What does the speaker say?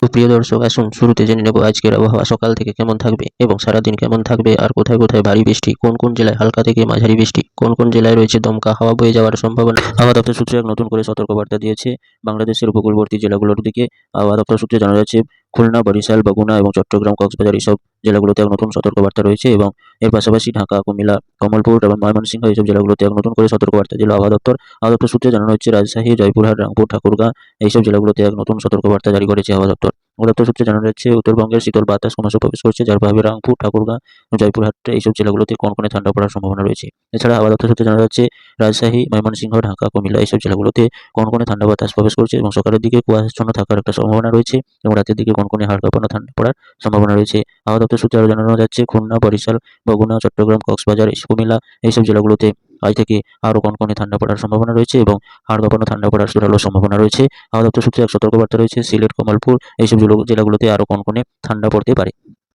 সুপ্রিয় দর্শক, আসুন শুরুতে জেনে নেব আজকের আবহাওয়া, সকাল থেকে কেমন থাকবে এবং সারাদিন কেমন থাকবে আর কোথায় কোথায় ভারী বৃষ্টি, কোন কোন জেলায় হালকা থেকে মাঝারি বৃষ্টি, কোন কোন জেলায় রয়েছে দমকা, হাওয়া বয়ে যাওয়ার সম্ভাবনা। আবহাওয়া দপ্তর সূত্রে এক নতুন করে সতর্কবার্তা দিয়েছে বাংলাদেশের উপকূলবর্তী জেলাগুলোর দিকে। আবহাওয়া দপ্তর সূত্রে জানা যাচ্ছে খুলনা, বরিশাল, বগুনা এবং চট্টগ্রাম, কক্সবাজার এইসব জেলাগুলোতে এক নতুন সতর্কবার্তা রয়েছে এবং এর পাশাপাশি ঢাকা, কুমিল্লা, কমলপুর এবং ময়মনসিংহ এইসব জেলাগুলোতে এক নতুন করে সতর্কবার্তা দিল আবহাওয়া দপ্তর। আবহাওয়া দপ্তর সূত্রে জানানো হচ্ছে, রাজশাহী, জয়পুরহাট রামপুর ঠাকুরগাঁ এইসব জেলাগুলোতে এক নতুন সতর্কবার্তা জারি করেছে আবহাওয়া দপ্তর। দপ্তর সূত্রে জানানো যাচ্ছে, উত্তরবঙ্গের শীতল বাতাস ক্রমশ প্রবেশ করছে, যার প্রভাবে রামপুর, ঠাকুরগাঁ, জয়পুরহাট, এইসব জেলাগুলোতে কোন কনকনে ঠান্ডা পড়ার সম্ভাবনা রয়েছে। এছাড়া দপ্তর সূত্রে জানা যাচ্ছে, রাজশাহী, ময়মনসিংহ, ঢাকা, কুমিল্লা এইসব জেলাগুলোতে কোন কনকনে ঠান্ডা বাতাস প্রবেশ করছে এবং সকালের দিকে কুয়াশাচ্ছন্ন থাকার একটা সম্ভাবনা রয়েছে এবং রাতের দিকে কনকনে হালকা পানা ঠান্ডা পড়ার সম্ভাবনা রয়েছে। দপ্তর সূত্রে আরও জানানো যাচ্ছে, খুলনা, বরিশাল, বগুড়া, চট্টগ্রাম, কক্সবাজার, কুমিল্লা এইসব জেলাগুলোতে আজ থেকে আরও কনকনে ঠান্ডা পড়ার সম্ভাবনা রয়েছে এবং হাড় কাঁপানো ঠান্ডা পড়ার জোরালো সম্ভাবনা রয়েছে? আবহাওয়া দপ্তর সূত্রে এক সতর্কবার্তা রয়েছে, সিলেট, কমলপুর, এইসব জেলা- জেলাগুলোতে আরও কনকনে ঠান্ডা পড়তে পারে।